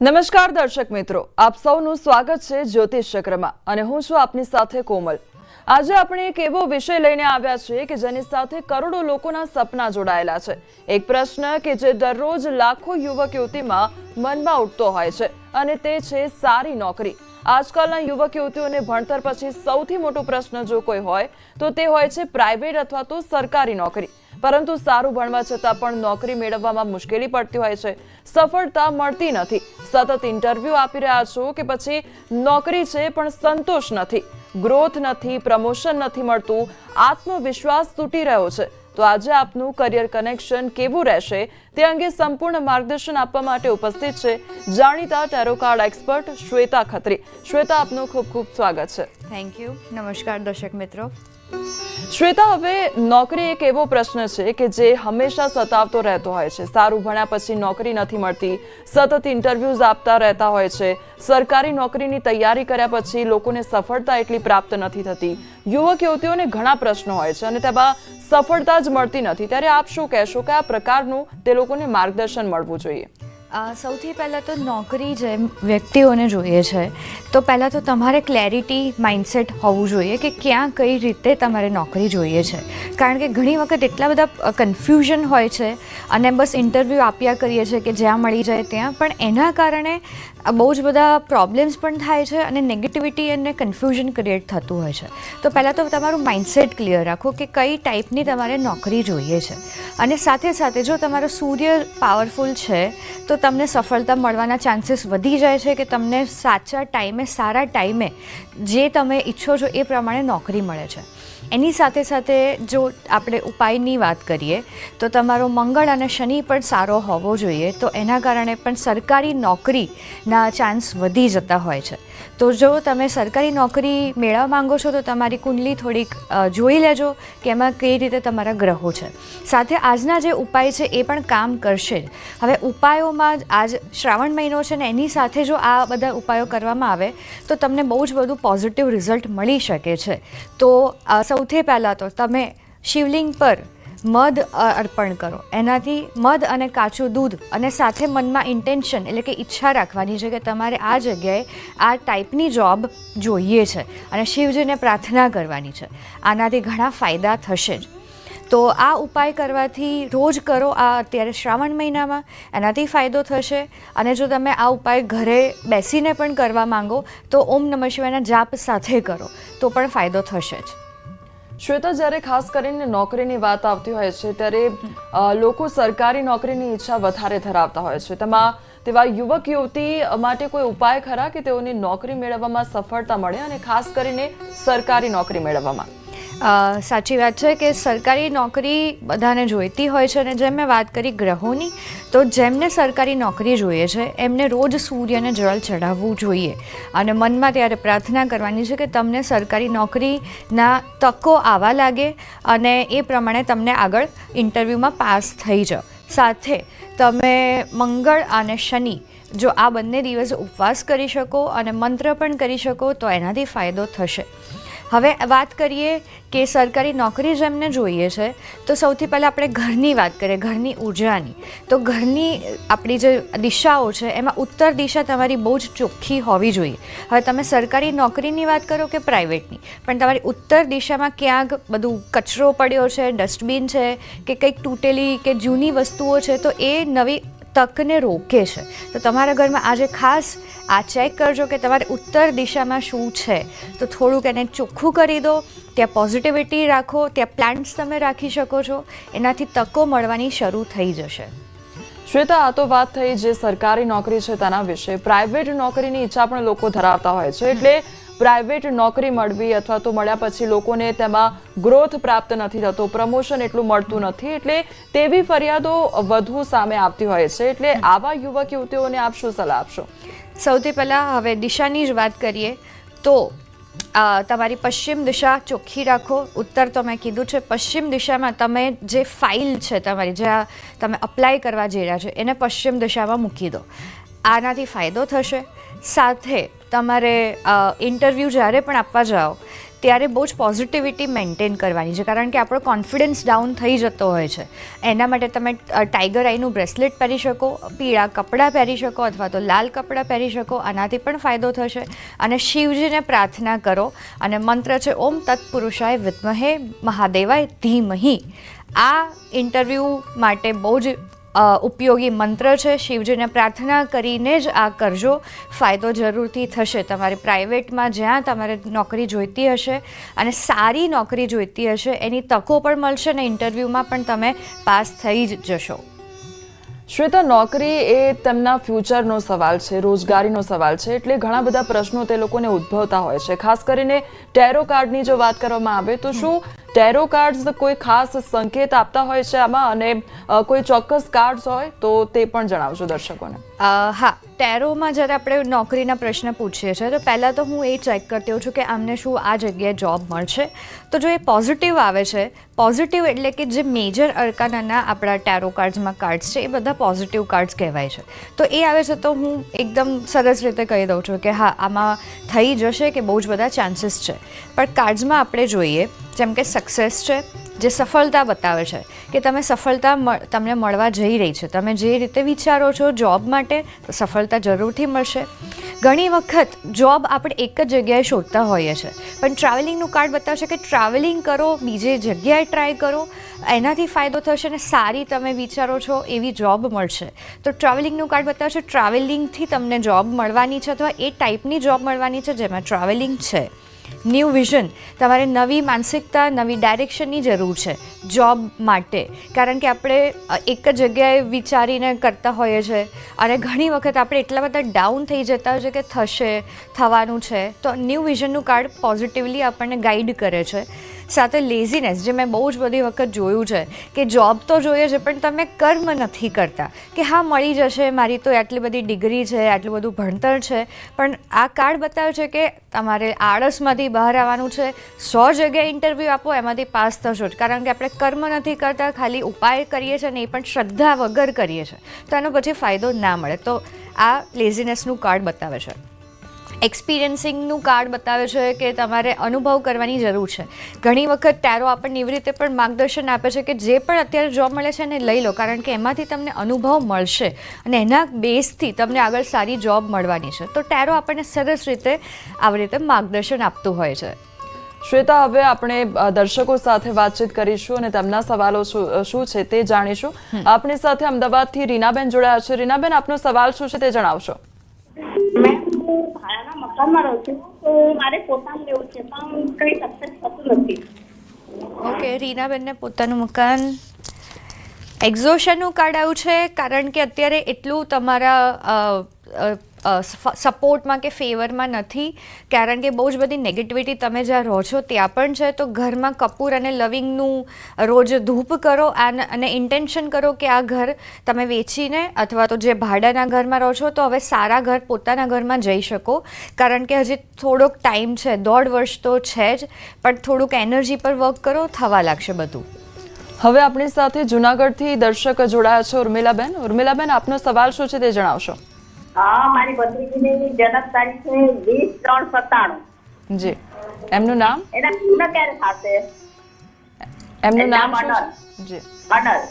નમસ્કાર દર્શક મિત્રો, આપ સૌનું સ્વાગત છે જ્યોતિષ ચક્રમાં અને હું છું આપની સાથે કોમલ. આજે આપણે એક એવો વિષય લઈને આવ્યા છીએ કે જેની સાથે કરોડો લોકોના સપના જોડાયેલા છે. એક પ્રશ્ન કે જે દરરોજ લાખો યુવક યુવતીમાં મનમાં ઉઠતો હોય છે અને તે છે સારી નોકરી. આજકાલના યુવક યુવતીઓને ભણતર પછી સૌથી મોટો પ્રશ્ન જો કોઈ હોય, તો તે હોય છે પ્રાઇવેટ અથવા તો સરકારી નોકરી. પરંતુ સારું ભણવા છતાં પણ નોકરી મેળવવામાં મુશ્કેલી પડતી હોય છે. સફળતા મળતી નથી. સતત ઇન્ટરવ્યૂ આપી રહ્યા છો કે પછી નોકરી છે પણ સંતોષ નથી. ગ્રોથ નથી, પ્રમોશન નથી મળતું. આત્મવિશ્વાસ તૂટી રહ્યો છે. તો આજે આપનું કરિયર કનેક્શન કેવું રહેશે તે અંગે સંપૂર્ણ માર્ગદર્શન આપવા માટે ઉપસ્થિત છે જાણીતા tarot card expert Shweta Khatri. Shweta, આપનું ખૂબ ખૂબ સ્વાગત છે. થેન્ક યુ નમસ્કાર દર્શક મિત્રો. શ્વેતા, હવે નોકરી એક એવો પ્રશ્ન છે કે જે હંમેશા સતાવતો રહેતો હોય છે. સારું ભણ્યા પછી નોકરી નથી મળતી. સતત ઇન્ટરવ્યૂઝ આપતા રહેતા હોય છે. સરકારી નોકરીની તૈયારી કર્યા પછી લોકોને સફળતા એટલી પ્રાપ્ત નથી થતી. યુવક, યુવતીઓને ઘણા પ્રશ્નો હોય છે અને તેમાં સફળતા જ મળતી નથી. ત્યારે આપ શું કહેશો કે આ પ્રકારનું તે લોકોને માર્ગદર્શન મળવું જોઈએ? સૌથી પહેલાં તો નોકરી જે વ્યક્તિઓને જોઈએ છે, તો પહેલાં તો તમારે ક્લેરિટી માઇન્ડસેટ હોવું જોઈએ કે ક્યાં કઈ રીતે તમારે નોકરી જોઈએ છે. કારણ કે ઘણી વખત એટલા બધા કન્ફ્યુઝન હોય છે અને બસ ઇન્ટરવ્યૂ આપ્યા કરીએ છીએ કે જ્યાં મળી જાય ત્યાં, પણ એના કારણે બહુ જ બધા પ્રોબ્લેમ્સ પણ થાય છે અને નેગેટિવિટી અને કન્ફ્યુઝન ક્રિએટ થતું હોય છે. તો પહેલાં તો તમારું માઇન્ડસેટ ક્લિયર રાખો કે કઈ ટાઈપની તમારે નોકરી જોઈએ છે. અને સાથે સાથે જો તમારો સૂર્ય પાવરફુલ છે, તો તમને સફળતા મળવાના ચાન્સીસ વધી જાય છે કે તમને સાચા ટાઈમે સારા ટાઈમે જે તમે ઈચ્છો છો એ પ્રમાણે નોકરી મળે છે. એની સાથે સાથે જો આપણે ઉપાયની વાત કરીએ, તો તમારો મંગળ અને શનિ પણ સારો હોવો જોઈએ. તો એના કારણે પણ સરકારી નોકરીના ચાન્સ વધી જતા હોય છે. તો જો તમે સરકારી નોકરી મેળવવા માંગો છો, તો તમારી કુંડલી થોડીક જોઈ લેજો કે એમાં કઈ રીતે તમારા ગ્રહો છે. સાથે આજના જે ઉપાય છે, એ પણ કામ કરશે. હવે ઉપાયોમાં આજ શ્રાવણ મહિનો છે ને, એની સાથે જો આ બધા ઉપાયો કરવામાં આવે, તો તમને બહુ જ બધું પોઝિટિવ રિઝલ્ટ મળી શકે છે. તો સૌથી પહેલાં તો તમે શિવલિંગ પર મધ અર્પણ કરો. એનાથી મધ અને કાચું દૂધ અને સાથે મનમાં ઇન્ટેન્શન એટલે કે ઈચ્છા રાખવાની છે કે તમારે આ જગ્યાએ આ ટાઈપની જોબ જોઈએ છે અને શિવજીને પ્રાર્થના કરવાની છે. આનાથી ઘણા ફાયદા થશે જ. તો આ ઉપાય કરવાથી રોજ કરો આ અત્યારે શ્રાવણ મહિનામાં, એનાથી ફાયદો થશે. અને જો તમે આ ઉપાય ઘરે બેસીને પણ કરવા માંગો, તો ઓમ નમઃ શિવાયના જાપ સાથે કરો, તો પણ ફાયદો થશે જ. શ્વેતા, જ્યારે ખાસ કરીને નોકરીની વાત આવતી હોય છે, ત્યારે લોકો સરકારી નોકરીની ઈચ્છા વધારે ધરાવતા હોય છે. તેમાં, તેવા યુવક, યુવતી માટે કોઈ ઉપાય ખરા કે તેઓને નોકરી મેળવવામાં સફળતા મળે અને ખાસ કરીને સરકારી નોકરી મેળવવામાં? સાચી વાત છે કે સરકારી નોકરી બધાને જોઈતી હોય છે અને જેમ મેં વાત કરી ગ્રહોની, તો જેમને સરકારી નોકરી જોઈએ છે, એમને રોજ સૂર્યને જળ ચઢાવવું જોઈએ. અને મનમાં ત્યારે પ્રાર્થના કરવાની છે કે તમને સરકારી નોકરીના તકો આવવા લાગે અને એ પ્રમાણે તમને આગળ ઇન્ટરવ્યૂમાં પાસ થઈ જાઓ સાથે તમે મંગળ અને શનિ, જો આ બંને દિવસે ઉપવાસ કરી શકો અને મંત્ર પણ કરી શકો, તો એનાથી ફાયદો થશે. હવે વાત કરીએ કે સરકારી નોકરી જેમને જોઈએ છે, તો સૌથી પહેલાં આપણે ઘરની વાત કરીએ, ઘરની ઉર્જાની. તો ઘરની આપણી જે દિશાઓ છે, એમાં ઉત્તર દિશા તમારી બહુ જ ચોખ્ખી હોવી જોઈએ. હવે તમે સરકારી નોકરીની વાત કરો કે પ્રાઇવેટની? પણ તમારી ઉત્તર દિશામાં ક્યાંક બધું કચરો પડ્યો છે, ડસ્ટબિન છે, કે કંઈક તૂટેલી કે જૂની વસ્તુઓ છે, તો એ નવી તકને રોકે છે. તો તમારા ઘરમાં આજે ખાસ આ ચેક કરજો કે તમારે ઉત્તર દિશામાં શું છે. તો થોડુંક એને ચોખ્ખું કરી દો, ત્યાં પોઝિટિવિટી રાખો, ત્યાં પ્લાન્ટ્સ તમે રાખી શકો છો. એનાથી તકો મળવાની શરૂ થઈ જશે. શ્વેતા, આ તો વાત થઈ જે સરકારી નોકરી છે તેના વિશે. પ્રાઇવેટ નોકરીની ઈચ્છા પણ લોકો ધરાવતા હોય છે. એટલે પ્રાઇવેટ નોકરી મળવી અથવા તો મળ્યા પછી લોકોને તેમાં ગ્રોથ પ્રાપ્ત નથી થતો પ્રમોશન એટલું મળતું નથી, એટલે તેવી ફરિયાદો વધુ સામે આવતી હોય છે. એટલે આવા યુવક, યુવતીઓને આપ શું સલાહ આપશો? સૌથી પહેલાં હવે દિશાની જ વાત કરીએ તો તમારી પશ્ચિમ દિશા ચોખ્ખી રાખો. ઉત્તર તો મેં કીધું છે, પશ્ચિમ દિશામાં તમે જે ફાઇલ છે તમારી જ્યાં તમે અપ્લાય કરવા જઈ રહ્યા છો, એને પશ્ચિમ દિશામાં મૂકી દો. આનાથી ફાયદો થશે. સાથે તમારે ઇન્ટરવ્યૂ જ્યારે પણ આપવા જાઓ, ત્યારે બહુ જ પોઝિટિવિટી મેન્ટેન કરવાની છે. કારણ કે આપણો કોન્ફિડન્સ ડાઉન થઈ જતો હોય છે. એના માટે તમે ટાઈગર આઈનું બ્રેસલેટ પહેરી શકો, પીળા કપડાં પહેરી શકો અથવા તો લાલ કપડાં પહેરી શકો, આનાથી પણ ફાયદો થશે. અને શિવજીને પ્રાર્થના કરો અને મંત્ર છે, ઓમ તત્પુરુષાય વિદ્મહે મહાદેવાય ધીમહી. આ ઇન્ટરવ્યૂ માટે બહુ જ ઉપયોગી મંત્ર છે. શિવજીને પ્રાર્થના કરીને જ આ કરજો. ફાયદો જરૂરથી થશે. તમારી પ્રાઇવેટમાં જ્યાં તમારે નોકરી જોઈતી હશે અને સારી નોકરી જોઈતી હશે, એની તકો પણ મળશે અને ઇન્ટરવ્યૂમાં પણ તમે પાસ થઈ જ જશો. શ્વેતા, નોકરી એ તેમના ફ્યુચરનો સવાલ છે, રોજગારીનો સવાલ છે, એટલે ઘણા બધા પ્રશ્નો તે લોકોને ઉદ્ભવતા હોય છે. ખાસ કરીને ટેરો કાર્ડની જો વાત કરવામાં આવે તો શું ટેરો કાર્ડ્સ કોઈ ખાસ સંકેત આપતા હોય છે આમાં? અને કોઈ ચોક્કસ કાર્ડ્સ હોય તો તે પણ જણાવજો દર્શકોને. હા, ટેરોમાં જ્યારે આપણે નોકરીના પ્રશ્ન પૂછીએ છીએ, તો પહેલાં તો હું એ ચેક કરતી હોઉં છું કે આમને શું આ જગ્યાએ જોબ મળશે. તો જો એ પોઝિટિવ આવે છે પોઝિટિવ એટલે કે જે મેજર અરકાનાના આપણા ટેરો કાર્ડ્સમાં કાર્ડ્સ છે, એ બધા પોઝિટિવ કાર્ડ્સ કહેવાય છે. તો એ આવે છે તો હું એકદમ સરસ રીતે કહી દઉં છું કે હા, આમાં થઈ જશે કે બહુ જ બધા ચાન્સીસ છે. પણ કાર્ડ્સમાં આપણે જોઈએ, જેમ કે સક્સેસ છે જે સફળતા બતાવે છે, કે તમે સફળતા તમને મળવા જઈ રહી છે. તમે જે રીતે વિચારો છો જોબ માટે, તો સફળતા જરૂરથી મળશે. ઘણી વખત જોબ આપણે એક જ જગ્યાએ શોધતા હોઈએ છીએ પણ ટ્રાવેલિંગનું કાર્ડ બતાવશે કે ટ્રાવેલિંગ કરો, બીજે જગ્યાએ ટ્રાય કરો, એનાથી ફાયદો થશે અને સારી તમે વિચારો છો, એવી જોબ મળશે. તો ટ્રાવેલિંગનું કાર્ડ બતાવશે ટ્રાવેલિંગથી તમને જોબ મળવાની છે અથવા એ ટાઈપની જોબ મળવાની છે જેમાં ટ્રાવેલિંગ છે. New vision. તમારે નવી માનસિકતા, નવી ડાયરેક્શનની જરૂર છે, જોબ માટે. કારણ કે આપણે એક જ જગ્યાએ વિચારીને કરતા હોઈએ છીએ અને ઘણી વખત આપણે એટલા બધા ડાઉન થઈ જતા હોય છે કે થશે, થવાનું છે. તો ન્યૂ વિઝનનું કાર્ડ પોઝિટિવલી આપણને ગાઈડ કરે છે. સાથે લેઝીનેસ જે મેં બહુ જ બધી વખત જોયું છે કે જોબ તો જોઈએ છે, પણ તમે કર્મ નથી કરતા કે હા, મળી જશે, મારી તો આટલી બધી ડિગ્રી છે, આટલું બધું ભણતર છે, પણ આ કાર્ડ બતાવે છે કે તમારે આળસમાંથી બહાર આવવાનું છે, સો જગ્યાએ ઇન્ટરવ્યૂ આપો, એમાંથી પાસ થશો જ. કારણ કે આપણે કર્મ નથી કરતા, ખાલી ઉપાય કરીએ છીએ ને એ પણ શ્રદ્ધા વગર કરીએ છીએ. તો એનો પછી ફાયદો ના મળે. તો આ લેઝીનેસનું કાર્ડ બતાવે છે. એક્સપિરિયન્સિંગનું કાર્ડ બતાવે છે કે તમારે અનુભવ કરવાની જરૂર છે. ઘણી વખત ટેરો આપણને એવી રીતે પણ માર્ગદર્શન આપે છે કે જે પણ અત્યારે જોબ મળે છે એને લઈ લો કારણ કે એમાંથી તમને અનુભવ મળશે અને એના બેઝથી તમને આગળ સારી જોબ મળવાની છે. તો ટેરો આપણને સરસ રીતે આવી રીતે માર્ગદર્શન આપતું હોય છે. શ્વેતા હવે આપણે દર્શકો સાથે વાતચીત કરીશું અને તેમના સવાલો શું શું છે તે જાણીશું. આપણી સાથે અમદાવાદથી રીનાબેન જોડાયા છે. રીનાબેન આપનો સવાલ શું છે તે જણાવશો? મેં હું ભાડાના રહું છું પોતાનું ઓકે, રીનાબેનને પોતાનું મકાન એક્ઝોશનનું કાર્ડ આવ્યું છે, કારણ કે અત્યારે એટલું તમારા સપોર્ટમાં કે ફેવરમાં નથી, કારણ કે બહુ જ બધી નેગેટિવિટી તમે જ્યાં રહો છો ત્યાં પણ છે, તો ઘરમાં કપૂર અને લવિંગનું રોજ ધૂપ કરો અને ઇન્ટેન્શન કરો કે આ ઘર તમે વેચીને અથવા તો જે ભાડાના ઘરમાં રહો છો, તો હવે સારા ઘર પોતાના ઘરમાં જઈ શકો. કારણ કે હજી થોડોક ટાઈમ છે, દોઢ વર્ષ તો છે જ, પણ થોડુંક એનર્જી પર વર્ક કરો, થવા લાગશે બધું. હવે આપણી સાથે જુનાગઢથી દર્શક જોડાયા છે ઉર્મિલાબેન. ઉર્મિલાબેન, આપનો સવાલ શું છે તે જણાવશો? હા મારી ભત્રીજીની જન્મ તારીખ છે વીસ ત્રણ સત્તાણું. જી. એમનું નામ? એના પૂર્ણ ક્યારે થશે? એમનું નામ શું જી. અનલ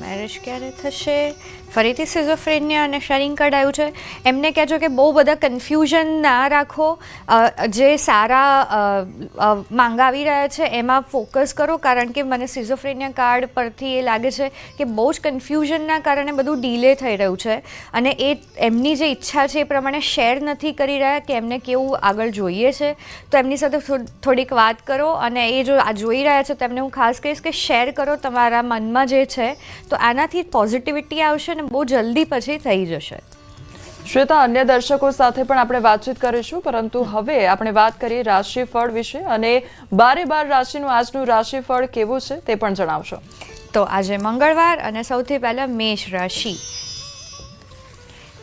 મેરેજ ક્યારે થશે? ફરીથી સિઝોફ્રેનિયા અને શેરિંગ આવ્યું છે. એમને કહેજો કે બહુ બધા કન્ફ્યુઝન ના રાખો. જે સારા અ, અ, માંગ આવી રહ્યા છે એમાં ફોકસ કરો કારણ કે મને સિઝોફ્રેનિયા કાર્ડ પરથી એ લાગે છે કે બહુ જ કન્ફ્યુઝનના કારણે બધું ડીલે થઈ રહ્યું છે. અને એ એમની જે ઈચ્છા છે એ પ્રમાણે શેર નથી કરી રહ્યા કે એમને કેવું આગળ જોઈએ છે. તો એમની સાથે થોડીક વાત કરો અને એ જો આ જોઈ રહ્યા છે તો એમને હું ખાસ કહીશ કે શેર કરો તમારા મનમાં જે છે. તો આનાથી પોઝિટિવિટી આવશે અને બહુ જલ્દી પછી થઈ જશે. શ્વેતા અન્ય દર્શકો સાથે પણ આપણે વાતચીત કરીશું પરંતુ હવે આપણે વાત કરીએ રાશિફળ વિશે અને બારે બાર રાશિનું આજનું રાશિફળ કેવું છે તે પણ જણાવશો. તો આજે મંગળવાર અને સૌથી પહેલાં મેષ રાશિ.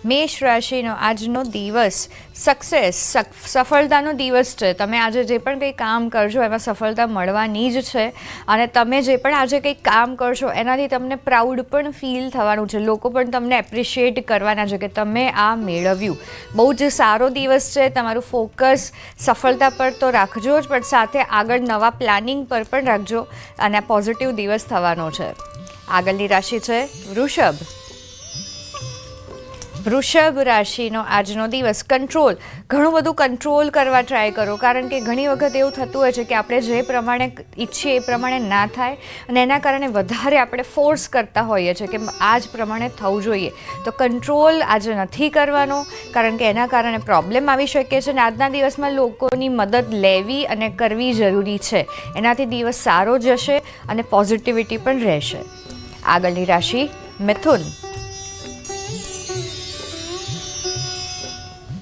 મેષ રાશિનો આજનો દિવસ સક્સેસ સફળતાનો દિવસ છે. તમે આજે જે પણ કંઈ કામ કરશો, એમાં સફળતા મળવાની જ છે. અને તમે જે પણ આજે કંઈક કામ કરશો, એનાથી તમને પ્રાઉડ પણ ફીલ થવાનું છે. લોકો પણ તમને એપ્રિશિએટ કરવાના છે કે તમે આ મેળવ્યું. બહુ જ સારો દિવસ છે. તમારું ફોકસ સફળતા પર તો રાખજો જ, પણ સાથે આગળ નવા પ્લાનિંગ પર પણ રાખજો. અને પોઝિટિવ દિવસ થવાનો છે. આગળની રાશિ છે વૃષભ. વૃષભ રાશિનો આજનો દિવસ. કંટ્રોલ ઘણું બધું કંટ્રોલ કરવા ટ્રાય કરો. કારણ કે ઘણી વખત એવું થતું હોય છે કે આપણે જે પ્રમાણે ઈચ્છીએ એ પ્રમાણે ના થાય અને એના કારણે વધારે આપણે ફોર્સ કરતા હોઈએ છીએ કે આ જ પ્રમાણે થવું જોઈએ. તો કંટ્રોલ આજે નથી કરવાનો, કારણ કે એના કારણે પ્રોબ્લેમ આવી શકે છે અને આજના દિવસમાં લોકોની મદદ લેવી અને કરવી જરૂરી છે. એનાથી દિવસ સારો જશે અને પોઝિટિવિટી પણ રહેશે. આગળની રાશિ મિથુન.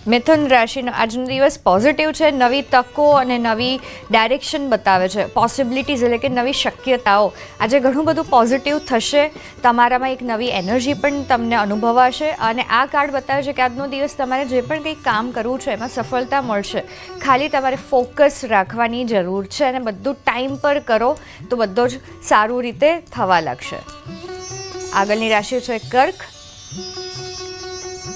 મિથુન રાશિનો આજનો દિવસ પોઝિટિવ છે, નવી તકો અને નવી ડાયરેક્શન બતાવે છે. પોસિબિલિટીઝ એટલે કે નવી શક્યતાઓ. આજે ઘણું બધું પોઝિટિવ થશે. તમારામાં એક નવી એનર્જી પણ તમને અનુભવાશે અને આ કાર્ડ બતાવે છે કે આજનો દિવસ તમારે જે પણ કંઈક કામ કરવું છે એમાં સફળતા મળશે. ખાલી તમારે ફોકસ રાખવાની જરૂર છે અને બધું ટાઈમ પર કરો તો બધો જ સારું રીતે થવા લાગશે. આગળની રાશિ છે કર્ક.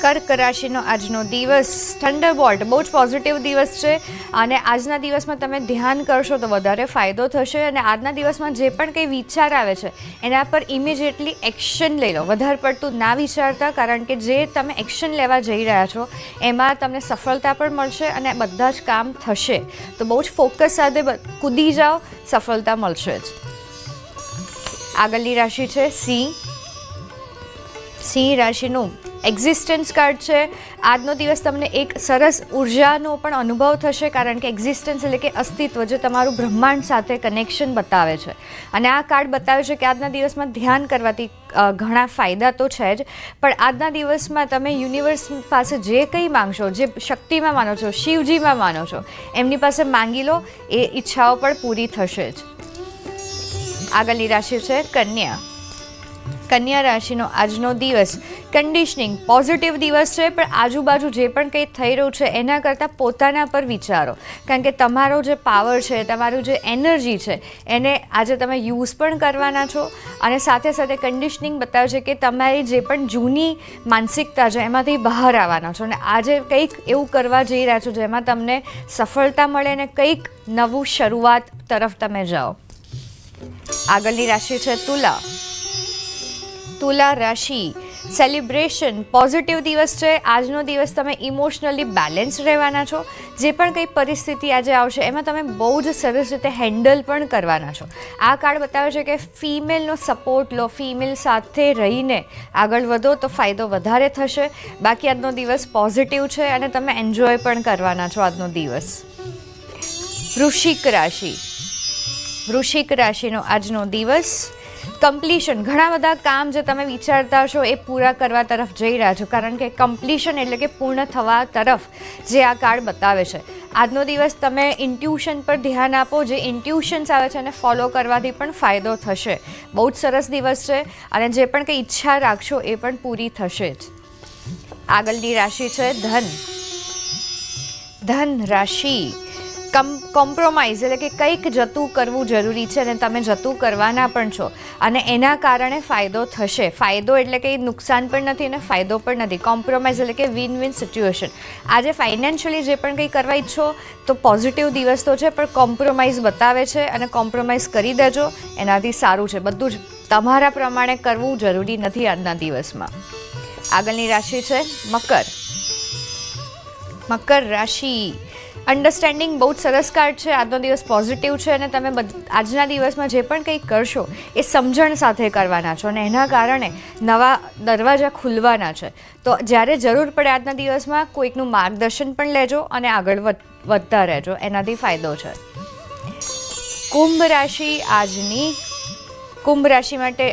કર્ક રાશિનો આજનો દિવસ થંડરબોલ્ટ બહુ જ પોઝિટિવ દિવસ છે. અને આજના દિવસમાં તમે ધ્યાન કરશો તો વધારે ફાયદો થશે. અને આજના દિવસમાં જે પણ કંઈ વિચાર આવે છે, એના પર ઇમિડિયેટલી એક્શન લઈ લો. વધારે પડતું ના વિચારતા, કારણ કે જે તમે એક્શન લેવા જઈ રહ્યા છો, એમાં તમને સફળતા પણ મળશે અને બધા જ કામ થશે. તો બહુ જ ફોકસ સાથે કૂદી જાઓ, સફળતા મળશે જ. આગળની રાશિ છે સિંહ સિંહ રાશિનું એક્ઝિસ્ટન્સ કાર્ડ છે. આજનો દિવસ તમને એક સરસ ઉર્જાનો પણ અનુભવ થશે, કારણ કે એક્ઝિસ્ટન્સ એટલે કે અસ્તિત્વ, જે તમારું બ્રહ્માંડ સાથે કનેક્શન બતાવે છે. અને આ કાર્ડ બતાવે છે કે આજના દિવસમાં ધ્યાન કરવાથી ઘણા ફાયદા તો છે જ, પણ આજના દિવસમાં તમે યુનિવર્સ પાસે જે કંઈ માંગશો, જે શક્તિમાં માનો છો, શિવજીમાં માનો છો, એમની પાસે માંગી લો, એ ઈચ્છાઓ પણ પૂરી થશે જ. આગળની રાશિ છે કન્યા. કન્યા રાશિનો આજનો દિવસ કન્ડિશનિંગ પોઝિટિવ દિવસ છે, પણ આજુબાજુ જે પણ કંઈ થઈ રહ્યું છે, એના કરતાં પોતાના પર વિચારો. કારણ કે તમારો જે પાવર છે, તમારું જે એનર્જી છે, એને આજે તમે યુઝ પણ કરવાના છો. અને સાથે સાથે કન્ડિશનિંગ બતાવે છે કે તમારી જે પણ જૂની માનસિકતા છે, એમાંથી બહાર આવવાના છો. અને આજે કંઈક એવું કરવા જઈ રહ્યા છો, જેમાં તમને સફળતા મળે અને કંઈક નવું શરૂઆત તરફ તમે જાઓ. આગળની રાશિ છે તુલા. તુલા રાશિ. સેલિબ્રેશન પોઝિટિવ દિવસ છે. આજનો દિવસ તમે ઇમોશનલી બેલેન્સ રહેવાના છો. જે પણ કંઈ પરિસ્થિતિ આજે આવશે, એમાં તમે બહુ જ સરસ રીતે હેન્ડલ પણ કરવાના છો. આ કાર્ડ બતાવે છે કે ફિમેલનો સપોર્ટ લો ફિમેલ સાથે રહીને આગળ વધો તો ફાયદો વધારે થશે. બાકી આજનો દિવસ પોઝિટિવ છે અને તમે એન્જોય પણ કરવાના છો આજનો દિવસ. વૃશ્ચિક રાશિ. વૃશ્ચિક રાશિનો આજનો દિવસ કમ્પ્લીશન ઘણા બધા કામ જે તમે વિચારતા છો એ પૂરા કરવા તરફ જઈ રહ્યા છો. કારણ કે કમ્પ્લીશન એટલે કે પૂર્ણ થવા તરફ જે આ કાર્ડ બતાવે છે. આજનો દિવસ તમે ઇન્ટ્યુશન પર ધ્યાન આપો. જે ઇન્ટ્યુશન્સ આવે છે એને ફોલો કરવાથી પણ ફાયદો થશે. બહુ જ સરસ દિવસ છે અને જે પણ કંઈ ઈચ્છા રાખશો એ પણ પૂરી થશે જ. આગળની રાશિ છે ધન. ધન રાશિ. કોમ્પ્રોમાઇઝ એટલે કે કંઈક જતું કરવું જરૂરી છે અને તમે જતું કરવાના પણ છો. અને એના કારણે ફાયદો થશે. ફાયદો એટલે કે નુકસાન પણ નથી અને ફાયદો પણ નથી. કોમ્પ્રોમાઇઝ એટલે કે વિન વિન સિચ્યુએશન આજે ફાઇનાન્શિયલી જે પણ કંઈ કરવા ઈચ્છો, તો પોઝિટિવ દિવસ તો છે, પણ કોમ્પ્રોમાઇઝ બતાવે છે અને કોમ્પ્રોમાઇઝ કરી દેજો. એનાથી સારું છે. બધું જ તમારા પ્રમાણે કરવું જરૂરી નથી આજના દિવસમાં. આગળની રાશિ છે મકર. મકર રાશિ. અન્ડરસ્ટેન્ડિંગ બહુ જ સરસ કાર્ડ છે, આજનો દિવસ પોઝિટિવ છે અને તમે આજના દિવસમાં જે પણ કંઈ કરશો એ સમજણ સાથે કરવાના છો અને એના કારણે નવા દરવાજા ખુલવાના છે. તો જ્યારે જરૂર પડે આજના દિવસમાં કોઈકનું માર્ગદર્શન પણ લેજો અને આગળ વધ- વધતા રહેજો. એનાથી ફાયદો છે. કુંભ રાશિ આજની કુંભ રાશિ માટે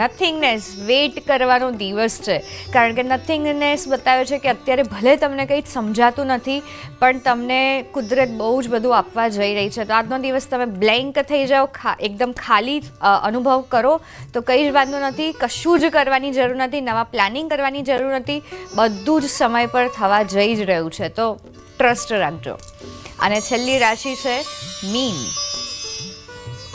નથિંગનેસ વેઇટ કરવાનો દિવસ છે. કારણ કે નથિંગનેસ બતાવે છે કે અત્યારે ભલે તમને કંઈ જ સમજાતું નથી, પણ તમને કુદરત બહુ જ બધું આપવા જઈ રહી છે. તો આજનો દિવસ તમે બ્લેન્ક થઈ જાઓ એકદમ ખાલી અનુભવ કરો. તો કંઈ જ વાંધો નથી, કશું જ કરવાની જરૂર નથી, નવા પ્લાનિંગ કરવાની જરૂર નથી. બધું જ સમય પર થવા જઈ જ રહ્યું છે. તો ટ્રસ્ટ રાખજો. અને છેલ્લી રાશિ છે મીન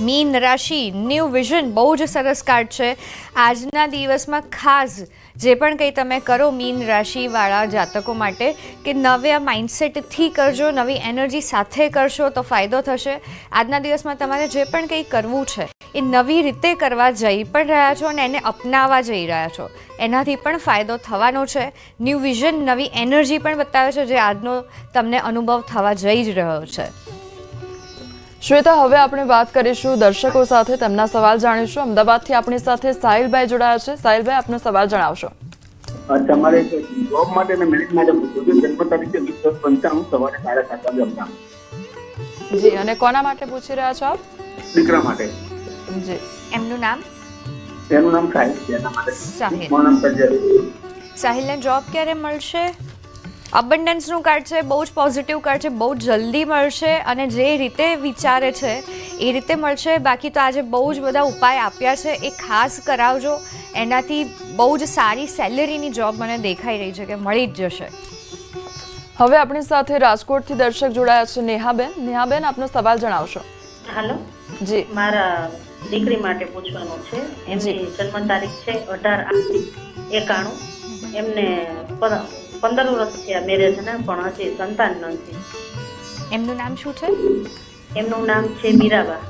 મીન રાશિ, ન્યૂ વિઝન બહુ જ સરસ કાર્ડ છે. આજના દિવસમાં ખાસ જે પણ કંઈ તમે કરો મીન રાશિવાળા જાતકો માટે કે નવા માઇન્ડસેટથી કરજો, નવી એનર્જી સાથે કરશો તો ફાયદો થશે. આજના દિવસમાં તમારે જે પણ કંઈ કરવું છે એ નવી રીતે કરવા જઈ પણ રહ્યા છો અને એને અપનાવવા જઈ રહ્યા છો. એનાથી પણ ફાયદો થવાનો છે. ન્યૂ વિઝન નવી એનર્જી પણ બતાવે છે જે આજનો તમને અનુભવ થવા જઈ જ રહ્યો છે. શ્વેતા હવે આપણે વાત કરીશું દર્શકો સાથે તેમના સવાલ જાણીશું. અમદાવાદથી આપણી સાથે સાહિલભાઈ જોડાયા છે. સાહિલભાઈ આપનો સવાલ જણાવશો. તમારે જોબ માટે અને મેરેજ માટે પૂછ્યું છે જન્મ તારીખ વીસ દસ પંચાણું સવારે સાડા સાત વાગે અમદાવાદ જી અને કોના માટે પૂછી રહ્યા છો આપ? દીકરા માટે. જી. એમનું નામ? એનું નામ સાહિલ છે એના માટે. સાહિલ. મારું નામ સજ્જડ સાહિલને જોબ ક્યારે મળશે? અબન્ડન્સનું કાર્ડ છે બહુ જ પોઝિટિવ કાર્ડ છે બહુ જલ્દી મળશે અને જે રીતે વિચારે છે એ રીતે મળશે. બાકી તો આજે બહુ જ બધા ઉપાય આપ્યા છે. એ ખાસ કરાવજો. એનાથી બહુ જ સારી સેલેરીની જોબ મને દેખાઈ રહી છે કે મળી જ જશે. હવે આપણી સાથે રાજકોટથી દર્શક જોડાયા છે નેહાબેન. નેહાબેન આપનો સવાલ જણાવશો. હાલો. જી. મારા દીકરી માટે પૂછવાનું છે. એમની જન્મ તારીખ છે અઢાર આઠ એકાણું. એમને પર- પંદર વર્ષ થયા મેરેજના પણ હજી સંતાન નથી. એમનું નામ શું છે? એમનું નામ છે મીરાબા.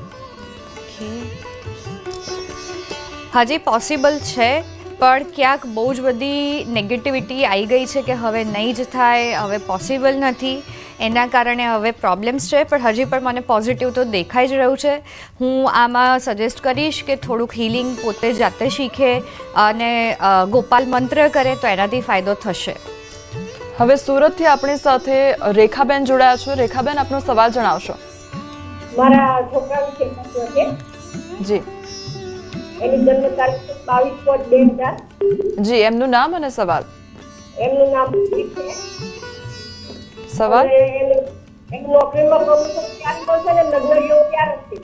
હજી પોસિબલ છે પણ ક્યાંક બહુ જ બધી નેગેટિવિટી આવી ગઈ છે કે હવે નહીં જ થાય હવે પોસિબલ નથી. એના કારણે હવે પ્રોબ્લેમ્સ છે પણ હજી પણ મને પોઝિટિવ તો દેખાઈ જ રહ્યું છે. હું આમાં સજેસ્ટ કરીશ કે થોડુંક હિલિંગ પોતે જાતે શીખે અને ગોપાલ મંત્ર કરે તો એનાથી ફાયદો થશે. હવે સુરતથી આપણી સાથે રેખાબેન જોડાયા છો. રેખાબેન આપનો સવાલ જણાવશો. મારા છોકરા વિશે પૂછવો છે. જી. એની જન્મ તારીખ બાવીસ પોચ બે હજાર. જી એમનું નામ અને સવાલ. એમનું નામ છે. સવાલ? નોકરીમાં પ્રમોશન ક્યારે મળશે ને લગ્ન યોગ ક્યારે છે?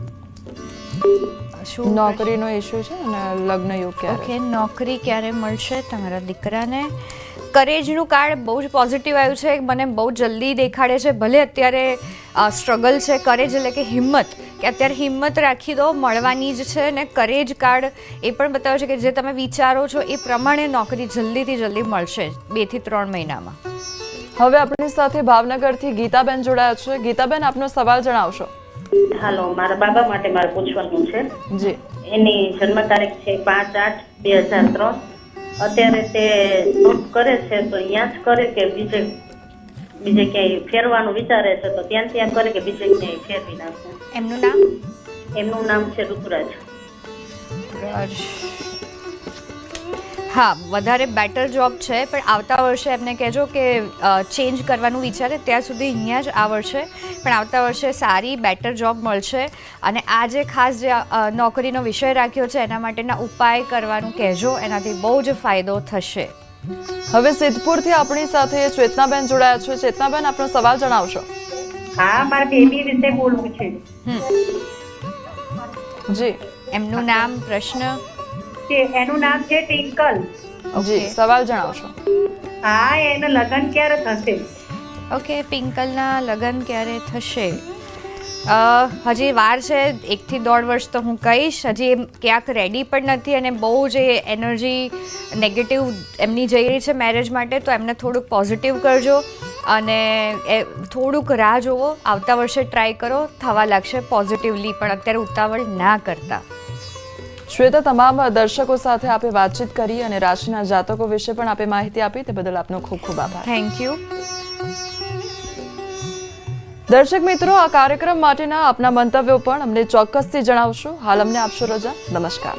શું નોકરીનો ઇશ્યુ છે અને લગ્ન યોગ ક્યારે ઓકે નોકરી ક્યારે મળશે તમારા દીકરાને? કરેજનું કાર્ડ બહુ જ પોઝિટિવ આવ્યું છે. મને બહુ જલ્દી દેખાડે છે. ભલે અત્યારે સ્ટ્રગલ છે કરેજ એટલે કે હિંમત કે અત્યારે હિંમત રાખી દો મળવાની જ છે ને કરેજ કાર્ડ એ પણ બતાવે છે કે જે તમે વિચારો છો એ પ્રમાણે નોકરી જલ્દીથી જલ્દી મળશે બેથી ત્રણ મહિનામાં. હવે આપણી સાથે ભાવનગરથી ગીતાબેન જોડાયા છે. ગીતાબેન આપનો સવાલ જણાવશો? હાલો મારા બાબા માટે મારે પૂછવાનું છે. જી. એની જન્મ તારીખ છે પાંચ આઠ બે હજાર ત્રણ. અત્યારે તે જોબ કરે છે તો અહીંયા જ કરે કે બીજે બીજે ક્યાંય ફેરવાનું વિચારે છે તો ત્યાં ત્યાં કરે કે બીજે ક્યાંય ફેરવી નાખે. એમનું નામ? એમનું નામ છે ઋતુરાજ. હા વધારે બેટર જોબ છે પણ આવતા વર્ષે એમને કહેજો કે ચેન્જ કરવાનું વિચારે ત્યાં સુધી અહીંયા જ આ વર્ષે પણ આવતા વર્ષે સારી બેટર જોબ મળશે. અને આ જે ખાસ જે નોકરીનો વિષય રાખ્યો છે એના માટેના ઉપાય કરવાનું કહેજો. એનાથી બહુ જ ફાયદો થશે. હવે સિદ્ધપુરથી આપણી સાથે ચેતનાબેન જોડાયા છે. ચેતનાબેન આપનો સવાલ જણાવશો. હા મારા બેબી વિશે બોલવું છે. જી. એમનું નામ પ્રશ્ન? છે એનું નામ છે ટિંકલ. જી સવાલ જણાવશો. હા એનું લગ્ન ક્યારે થશે? ઓકે પિંકલના લગ્ન ક્યારે થશે? હજી વાર છે એકથી દોઢ વર્ષ તો હું કહીશ. હજી એમ ક્યાંક રેડી પણ નથી અને બહુ જ એનર્જી નેગેટિવ એમની જઈ રહી છે મેરેજ માટે તો એમને થોડુંક પોઝિટિવ કરજો અને એ થોડુંક રાહ જુઓ. આવતા વર્ષે ટ્રાય કરો. થવા લાગશે પોઝિટિવલી પણ અત્યારે ઉતાવળ ના કરતા. શ્વેતા તમામ દર્શકો સાથે આપે વાતચીત કરી અને રાશિના જાતકો વિશે પણ આપે માહિતી આપી. તે બદલ આપનો ખૂબ ખૂબ આભાર. થેન્ક યુ દર્શક મિત્રો, આ કાર્યક્રમ માટેના આપના મંતવ્યો પણ અમને ચોક્કસથી જણાવશો. હાલ અમને આપશો રજા. નમસ્કાર.